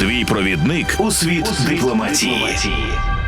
Твій провідник у світ дипломатії.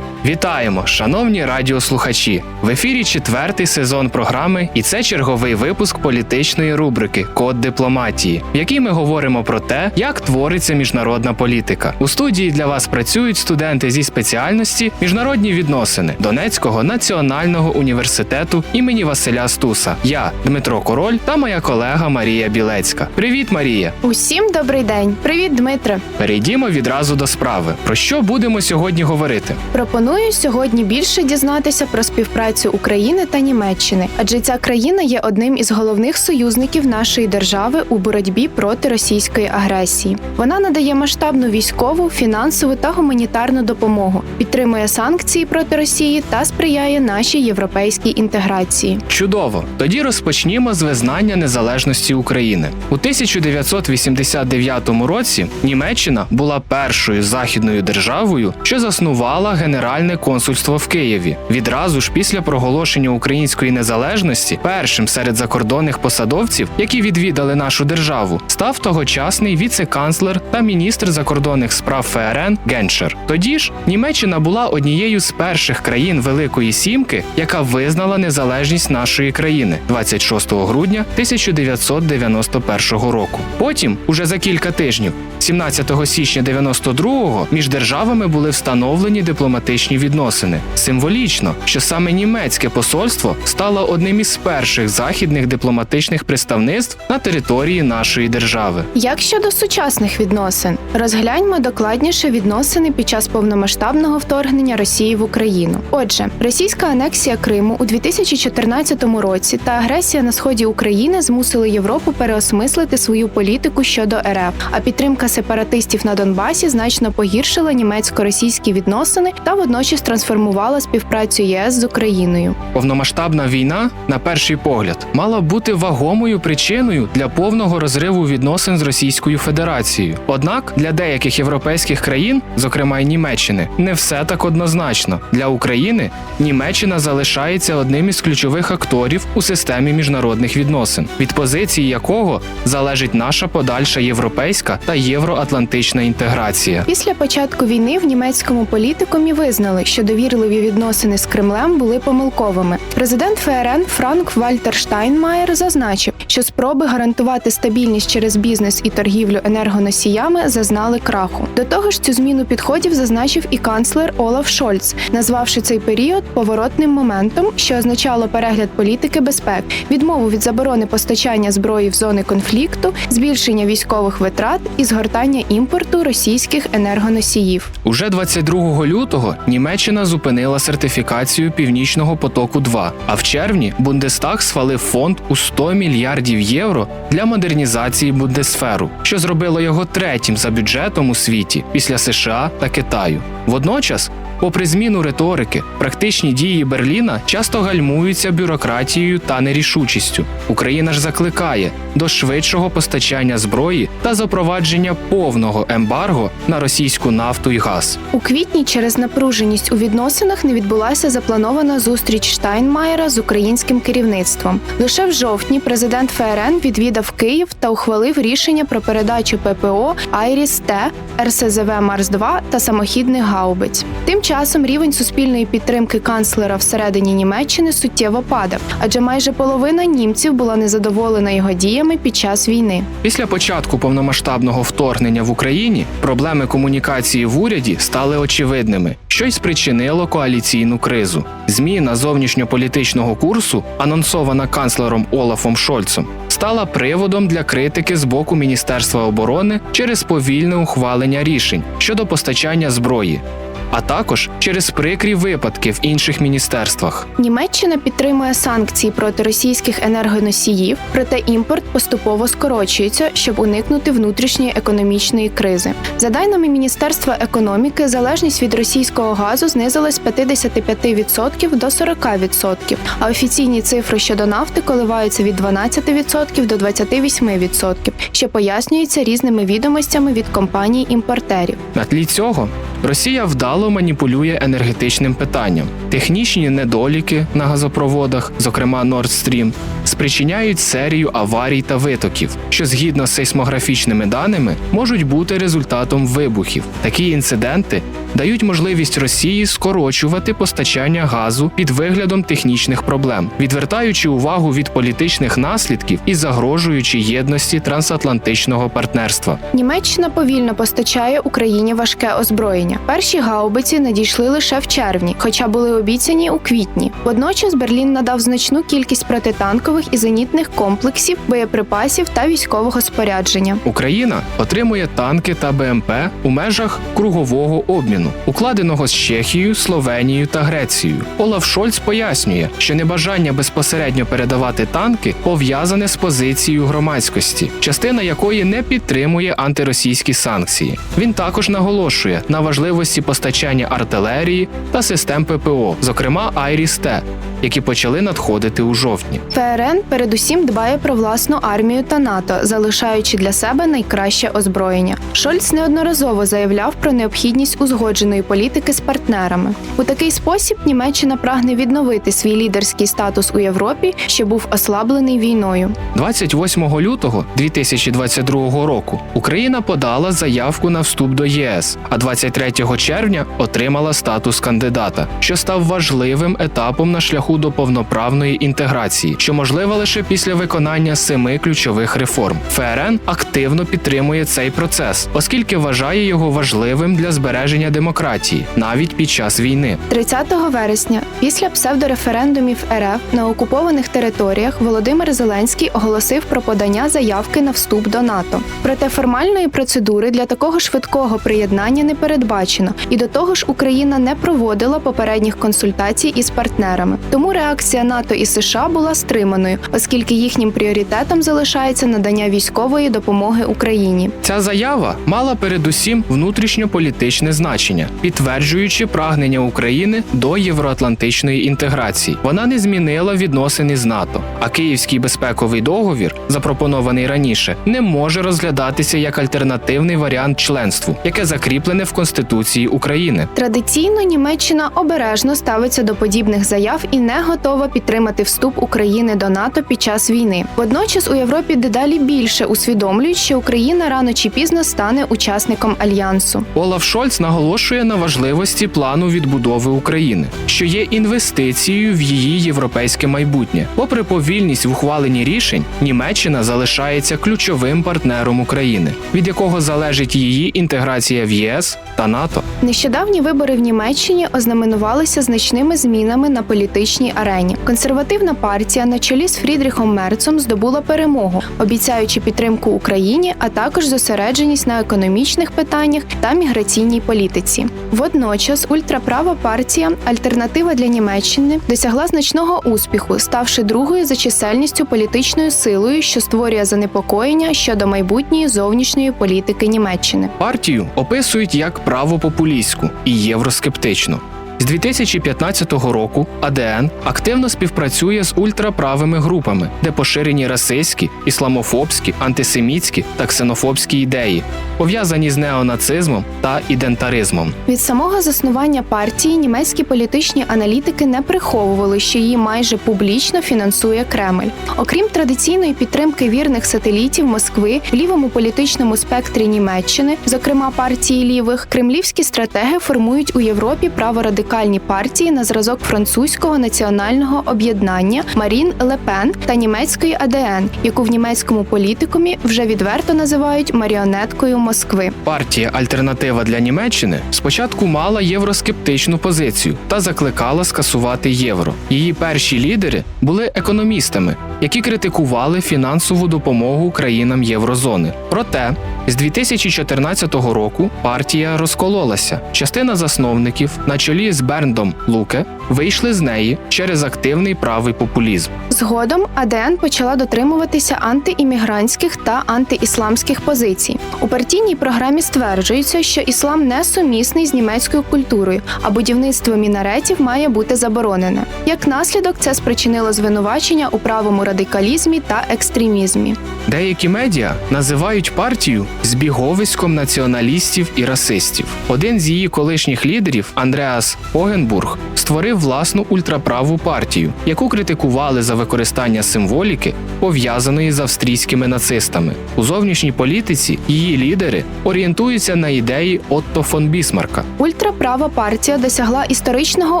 Вітаємо, шановні радіослухачі! В ефірі четвертий сезон програми, і це черговий випуск політичної рубрики Код дипломатії, в якій ми говоримо про те, як твориться міжнародна політика. У студії для вас працюють студенти зі спеціальності міжнародні відносини Донецького національного університету імені Василя Стуса. Я Дмитро Король та моя колега Марія Білецька. Привіт, Марія! Усім добрий день. Привіт, Дмитре. Перейдімо відразу до справи. Про що будемо сьогодні говорити? Пропоную сьогодні більше дізнатися про співпрацю України та Німеччини, адже ця країна є одним із головних союзників нашої держави у боротьбі проти російської агресії. Вона надає масштабну військову, фінансову та гуманітарну допомогу, підтримує санкції проти Росії та сприяє нашій європейській інтеграції. Чудово! Тоді розпочнімо з визнання незалежності України. У 1989 році Німеччина була першою західною державою, що заснувала генеральне консульство в Києві. Відразу ж після проголошення української незалежності, першим серед закордонних посадовців, які відвідали нашу державу, став тогочасний віце-канцлер та міністр закордонних справ ФРН Геншер. Тоді ж Німеччина була однією з перших країн Великої Сімки, яка визнала незалежність нашої країни 26 грудня 1991 року. Потім, уже за кілька тижнів, 17 січня 92-го, між державами були встановлені дипломатичні відносини. Символічно, що саме німецьке посольство стало одним із перших західних дипломатичних представництв на території нашої держави. Як щодо сучасних відносин, розгляньмо докладніше відносини під час повномасштабного вторгнення Росії в Україну. Отже, російська анексія Криму у 2014 році та агресія на сході України змусили Європу переосмислити свою політику щодо РФ, а підтримка сепаратистів на Донбасі значно погіршила німецько-російські відносини та водночас трансформувала співпрацю ЄС з Україною. Повномасштабна війна, на перший погляд, мала бути вагомою причиною для повного розриву відносин з Російською Федерацією. Однак для деяких європейських країн, зокрема й Німеччини, не все так однозначно. Для України Німеччина залишається одним із ключових акторів у системі міжнародних відносин, від позиції якого залежить наша подальша європейська та євроатлантична інтеграція. Після початку війни в німецькому політикумі визнали, що довірливі відносини з Кремлем були помилковими. Президент ФРН Франк Вальтер Штайнмаєр зазначив, що спроби гарантувати стабільність через бізнес і торгівлю енергоносіями зазнали краху. До того ж, цю зміну підходів зазначив і канцлер Олаф Шольц, назвавши цей період поворотним моментом, що означало перегляд політики безпеки, відмову від заборони постачання зброї в зони конфлікту, збільшення військових витрат і згортання імпорту російських енергоносіїв. Уже 22 лютого Німеччина зупинила сертифікацію Північного потоку 2 а в червні Бундестаг схвалив фонд у 100 мільярдів євро для модернізації Бундесферу, що зробило його третім за бюджетом у світі після США та Китаю. Водночас, попри зміну риторики, практичні дії Берліна часто гальмуються бюрократією та нерішучістю. Україна ж закликає до швидшого постачання зброї та запровадження повного ембарго на російську нафту і газ. У квітні через напруженість у відносинах не відбулася запланована зустріч Штайнмаєра з українським керівництвом. Лише в жовтні президент ФРН відвідав Київ та ухвалив рішення про передачу ППО Айріс Т, РСЗВ Марс 2 та самохідних гаубиць. Тим часом рівень суспільної підтримки канцлера всередині Німеччини суттєво падав, адже майже половина німців була незадоволена його діями під час війни. Після початку повномасштабного вторгнення в Україні проблеми комунікації в уряді стали очевидними, що й спричинило коаліційну кризу. Зміна зовнішньополітичного курсу, анонсована канцлером Олафом Шольцем, стала приводом для критики з боку Міністерства оборони через повільне ухвалення рішень щодо постачання зброї. А також через прикрі випадки в інших міністерствах. Німеччина підтримує санкції проти російських енергоносіїв, проте імпорт поступово скорочується, щоб уникнути внутрішньої економічної кризи. За даними Міністерства економіки, залежність від російського газу знизилась з 55% до 40%, а офіційні цифри щодо нафти коливаються від 12% до 28%, що пояснюється різними відомостями від компаній-імпортерів. На тлі цього Росія вдало маніпулює енергетичним питанням. Технічні недоліки на газопроводах, зокрема Nord Stream, спричиняють серію аварій та витоків, що згідно з сейсмографічними даними можуть бути результатом вибухів. Такі інциденти дають можливість Росії скорочувати постачання газу під виглядом технічних проблем, відвертаючи увагу від політичних наслідків і загрожуючи єдності трансатлантичного партнерства. Німеччина повільно постачає Україні важке озброєння. Перші гаубиці надійшли лише в червні, хоча були обіцяні у квітні. Водночас Берлін надав значну кількість протитанкових і зенітних комплексів, боєприпасів та військового спорядження. Україна отримує танки та БМП у межах кругового обміну, укладеного з Чехією, Словенією та Грецією. Олаф Шольц пояснює, що небажання безпосередньо передавати танки пов'язане з позицією громадськості, частина якої не підтримує антиросійські санкції. Він також наголошує на важливості постачання артилерії та систем ППО, зокрема Айріс-Т, які почали надходити у жовтні. ФРН передусім дбає про власну армію та НАТО, залишаючи для себе найкраще озброєння. Шольц неодноразово заявляв про необхідність узгодженої політики з партнерами. У такий спосіб Німеччина прагне відновити свій лідерський статус у Європі, що був ослаблений війною. 28 лютого 2022 року Україна подала заявку на вступ до ЄС, а 23 червня отримала статус кандидата, що став важливим етапом на шляху до повноправної інтеграції, що можлива лише після виконання семи ключових реформ. ФРН активно підтримує цей процес, оскільки вважає його важливим для збереження демократії навіть під час війни. 30 вересня, після псевдореферендумів РФ на окупованих територіях, Володимир Зеленський оголосив про подання заявки на вступ до НАТО. Проте формальної процедури для такого швидкого приєднання не передбачено, і до того ж Україна не проводила попередніх консультацій із партнерами. Тому реакція НАТО і США була стриманою, оскільки їхнім пріоритетом залишається надання військової допомоги Україні. Ця заява мала передусім внутрішньополітичне значення, підтверджуючи прагнення України до євроатлантичної інтеграції. Вона не змінила відносини з НАТО, а Київський безпековий договір, запропонований раніше, не може розглядатися як альтернативний варіант членству, яке закріплене в Конституції України. Традиційно Німеччина обережно ставиться до подібних заяв і не готова підтримати вступ України до НАТО під час війни. Водночас у Європі дедалі більше усвідомлюють, що Україна рано чи пізно стане учасником альянсу. Олаф Шольц наголошує на важливості плану відбудови України, що є інвестицією в її європейське майбутнє. Попри повільність в ухваленні рішень, Німеччина залишається ключовим партнером України, від якого залежить її інтеграція в ЄС та НАТО. Нещодавні вибори в Німеччині ознаменувалися значними змінами на політичній арені. Консервативна партія на чолі з Фрідріхом Мерцом здобула перемогу, обіцяючи підтримку Україні, а також зосередженість на економічних питаннях та міграційній політиці. Водночас ультраправа партія Альтернатива для Німеччини досягла значного успіху, ставши другою за чисельністю політичною силою, що створює занепокоєння щодо майбутньої зовнішньої політики Німеччини. Партію описують як правопопулістську і євроскептичну. З 2015 року АДН активно співпрацює з ультраправими групами, де поширені расистські, ісламофобські, антисемітські та ксенофобські ідеї, пов'язані з неонацизмом та ідентаризмом. Від самого заснування партії німецькі політичні аналітики не приховували, що її майже публічно фінансує Кремль. Окрім традиційної підтримки вірних сателітів Москви в лівому політичному спектрі Німеччини, зокрема партії лівих, кремлівські стратеги формують у Європі праворадикальні партії на зразок французького національного об'єднання Марін Ле Пен та німецької АДН, яку в німецькому політикумі вже відверто називають маріонеткою Москви. Партія Альтернатива для Німеччини спочатку мала євроскептичну позицію та закликала скасувати євро. Її перші лідери були економістами, які критикували фінансову допомогу країнам єврозони. Проте З 2014 року партія розкололася. Частина засновників, на чолі з Берндом Луке, вийшли з неї через активний правий популізм. Згодом АДН почала дотримуватися антиіммігрантських та антиісламських позицій. У партійній програмі стверджується, що іслам не сумісний з німецькою культурою, а будівництво мінаретів має бути заборонене. Як наслідок, це спричинило звинувачення у правому радикалізмі та екстремізмі. Деякі медіа називають партію збіговиськом націоналістів і расистів. Один з її колишніх лідерів, Андреас Огенбург, створив власну ультраправу партію, яку критикували за використання символіки, пов'язаної з австрійськими нацистами. У зовнішній політиці її лідери орієнтуються на ідеї Отто фон Бісмарка. Ультраправа партія досягла історичного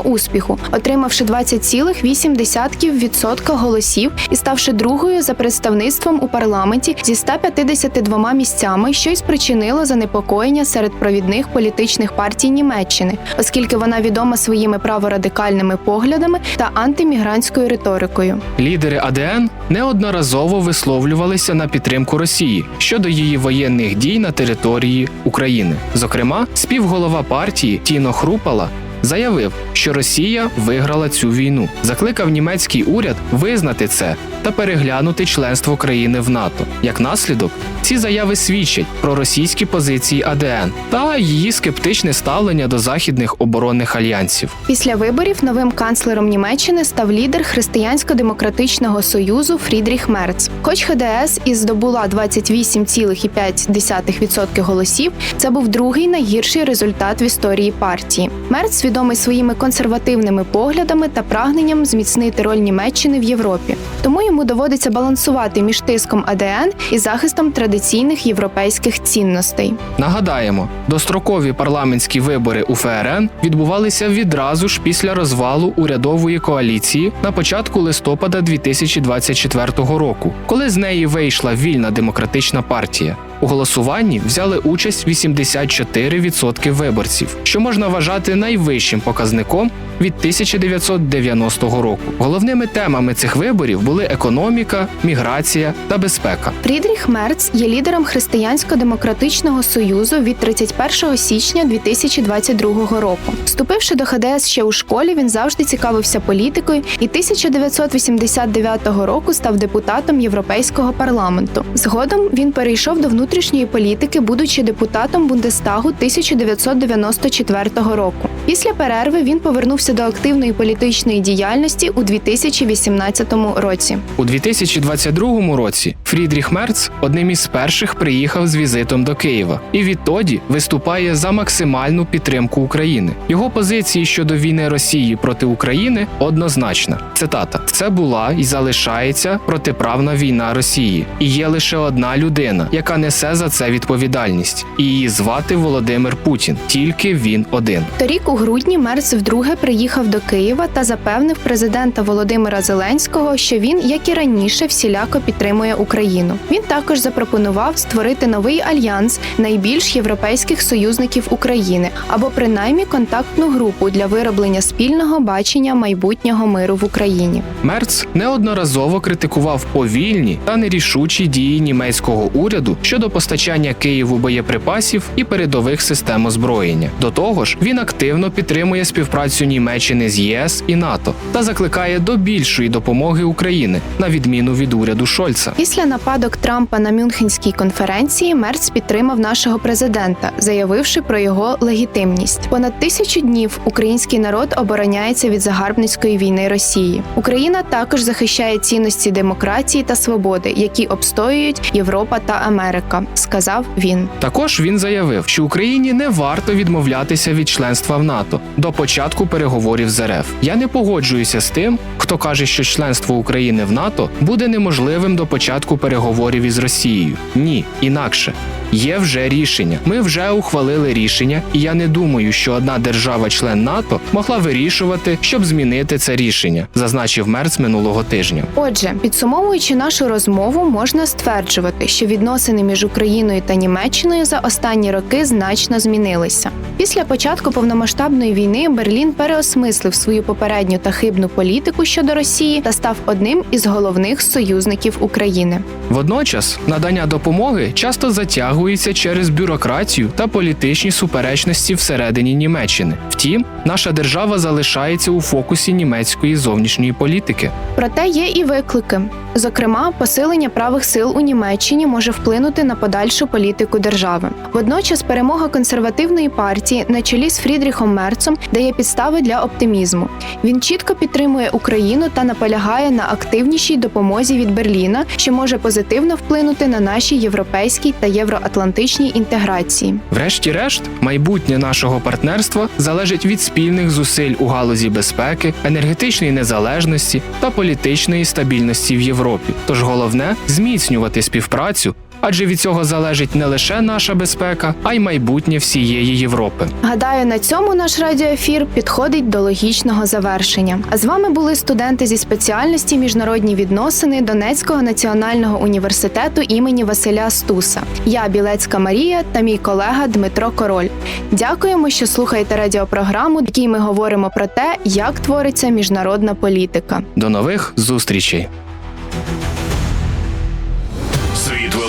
успіху, отримавши 20,8% голосів і ставши другою за представництвом у парламенті зі 152 місцями, що й спричинило занепокоєння серед провідних політичних партій Німеччини, оскільки вона відома своїми праворадикальними поглядами та антимігрантською риторикою. Лідери АДН неодноразово висловлювалися на підтримку Росії щодо її воєнних дій на території України. Зокрема, співголова партії Тіно Хрупала заявив, що Росія виграла цю війну, закликав німецький уряд визнати це та переглянути членство країни в НАТО. Як наслідок, ці заяви свідчать про російські позиції АДН та її скептичне ставлення до західних оборонних альянсів. Після виборів новим канцлером Німеччини став лідер Християнсько-демократичного союзу Фрідріх Мерц. Хоч ХДС і здобула 28,5% голосів, це був другий найгірший результат в історії партії. Мерц відомий своїми консервативними поглядами та прагненням зміцнити роль Німеччини в Європі. Тому йому доводиться балансувати між тиском АДН і захистом традиційних європейських цінностей. Нагадаємо, дострокові парламентські вибори у ФРН відбувалися відразу ж після розвалу урядової коаліції на початку листопада 2024 року, коли з неї вийшла вільна демократична партія. У голосуванні взяли участь 84% виборців, що можна вважати найвищим показником від 1990 року. Головними темами цих виборів були економіка, міграція та безпека. Фрідріх Мерц є лідером Християнсько-демократичного союзу від 31 січня 2022 року. Вступивши до ХДС ще у школі, він завжди цікавився політикою і 1989 року став депутатом Європейського парламенту. Згодом він перейшов до внутрішньої політики, будучи депутатом Бундестагу 1994 року. Після перерви він повернувся до активної політичної діяльності у 2018 році. У 2022 році Фрідріх Мерц одним із перших приїхав з візитом до Києва і відтоді виступає за максимальну підтримку України. Його позиції щодо війни Росії проти України однозначна. Цитата: це була і залишається протиправна війна Росії, і є лише одна людина, яка несе за це відповідальність, і її звати Володимир Путін. Тільки він один. Торік у грудні Мерц вдруге приїхав до Києва та запевнив президента Володимира Зеленського, що він, як і раніше, всіляко підтримує Україну. Він також запропонував створити новий альянс найбільш європейських союзників України або принаймні контактну групу для вироблення спільного бачення майбутнього миру в Україні. Мерц неодноразово критикував повільні та нерішучі дії німецького уряду щодо постачання Києву боєприпасів і передових систем озброєння. До того ж, він активно підтримує співпрацю Німеччини з ЄС і НАТО та закликає до більшої допомоги України на відміну від уряду Шольца. Після нападок Трампа на Мюнхенській конференції Мерц підтримав нашого президента, заявивши про його легітимність. Понад тисячу днів український народ обороняється від загарбницької війни Росії. Україна також захищає цінності демократії та свободи, які обстоюють Європа та Америка, сказав він. Також він заявив, що Україні не варто відмовлятися від членства в НАТО до початку переговорів з РФ. Я не погоджуюся з тим, хто каже, що членство України в НАТО буде неможливим до початку переговорів із Росією. Ні, інакше. Є вже рішення. Ми вже ухвалили рішення, і я не думаю, що одна держава-член НАТО могла вирішувати, щоб змінити це рішення, зазначив Мерц минулого тижня. Отже, підсумовуючи нашу розмову, можна стверджувати, що відносини між між Україною та Німеччиною за останні роки значно змінилися. Після початку повномасштабної війни Берлін переосмислив свою попередню та хибну політику щодо Росії та став одним із головних союзників України. Водночас надання допомоги часто затягується через бюрократію та політичні суперечності всередині Німеччини. Втім, наша держава залишається у фокусі німецької зовнішньої політики. Проте є і виклики. Зокрема, посилення правих сил у Німеччині може вплинути на подальшу політику держави. Водночас, перемога консервативної партії на чолі з Фрідріхом Мерцом дає підстави для оптимізму. Він чітко підтримує Україну та наполягає на активнішій допомозі від Берліна, що може позитивно вплинути на наші європейські та євроатлантичні інтеграції. Врешті-решт, майбутнє нашого партнерства залежить від спільних зусиль у галузі безпеки, енергетичної незалежності та політичної стабільності в Європі. Тож головне зміцнювати співпрацю, адже від цього залежить не лише наша безпека, а й майбутнє всієї Європи. Гадаю, на цьому наш радіоефір підходить до логічного завершення. А з вами були студенти зі спеціальності міжнародні відносини Донецького національного університету імені Василя Стуса. Я Білецька Марія та мій колега Дмитро Король. Дякуємо, що слухаєте радіопрограму, в якій ми говоримо про те, як твориться міжнародна політика. До нових зустрічей!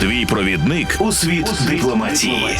Твій провідник у світ дипломатії.